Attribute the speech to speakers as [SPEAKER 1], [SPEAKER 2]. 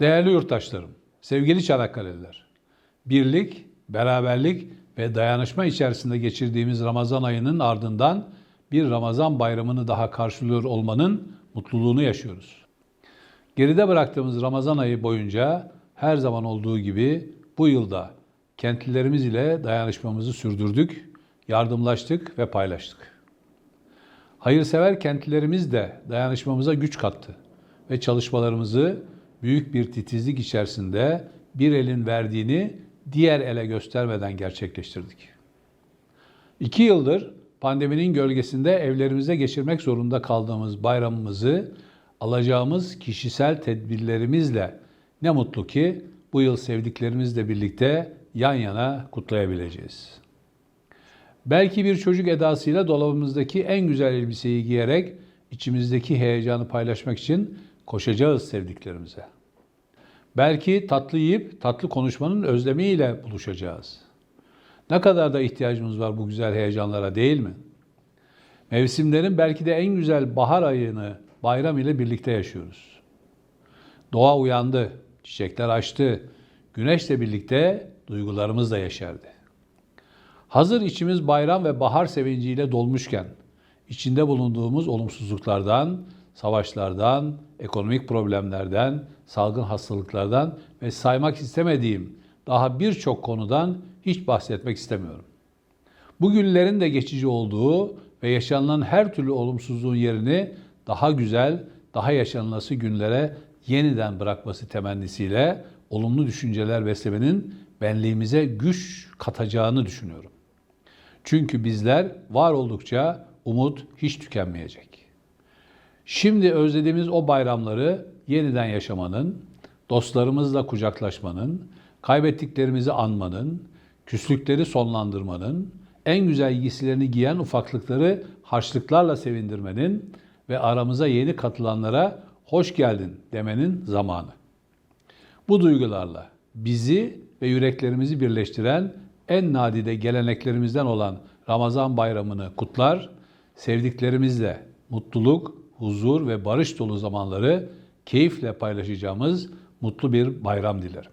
[SPEAKER 1] Değerli yurttaşlarım, sevgili Çanakkale'liler, birlik, beraberlik ve dayanışma içerisinde geçirdiğimiz Ramazan ayının ardından bir Ramazan bayramını daha karşılıyor olmanın mutluluğunu yaşıyoruz. Geride bıraktığımız Ramazan ayı boyunca her zaman olduğu gibi bu yılda kentlilerimiz ile dayanışmamızı sürdürdük, yardımlaştık ve paylaştık. Hayırsever kentlilerimiz de dayanışmamıza güç kattı ve çalışmalarımızı büyük bir titizlik içerisinde bir elin verdiğini diğer ele göstermeden gerçekleştirdik. İki yıldır pandeminin gölgesinde evlerimize geçirmek zorunda kaldığımız bayramımızı alacağımız kişisel tedbirlerimizle ne mutlu ki bu yıl sevdiklerimizle birlikte yan yana kutlayabileceğiz. Belki bir çocuk edasıyla dolabımızdaki en güzel elbiseyi giyerek içimizdeki heyecanı paylaşmak için koşacağız sevdiklerimize. Belki tatlı yiyip tatlı konuşmanın özlemiyle buluşacağız. Ne kadar da ihtiyacımız var bu güzel heyecanlara değil mi? Mevsimlerin belki de en güzel bahar ayını bayram ile birlikte yaşıyoruz. Doğa uyandı, çiçekler açtı, güneşle birlikte duygularımız da yeşerdi. Hazır içimiz bayram ve bahar sevinciyle dolmuşken, içinde bulunduğumuz olumsuzluklardan, savaşlardan, ekonomik problemlerden, salgın hastalıklardan ve saymak istemediğim daha birçok konudan hiç bahsetmek istemiyorum. Bu günlerin de geçici olduğu ve yaşanılan her türlü olumsuzluğun yerini daha güzel, daha yaşanılası günlere yeniden bırakması temennisiyle olumlu düşünceler beslemenin benliğimize güç katacağını düşünüyorum. Çünkü bizler var oldukça umut hiç tükenmeyecek. Şimdi özlediğimiz o bayramları yeniden yaşamanın, dostlarımızla kucaklaşmanın, kaybettiklerimizi anmanın, küslükleri sonlandırmanın, en güzel giysilerini giyen ufaklıkları harçlıklarla sevindirmenin ve aramıza yeni katılanlara hoş geldin demenin zamanı. Bu duygularla bizi ve yüreklerimizi birleştiren en nadide geleneklerimizden olan Ramazan bayramını kutlar, sevdiklerimizle mutluluk, huzur ve barış dolu zamanları keyifle paylaşacağımız mutlu bir bayram dilerim.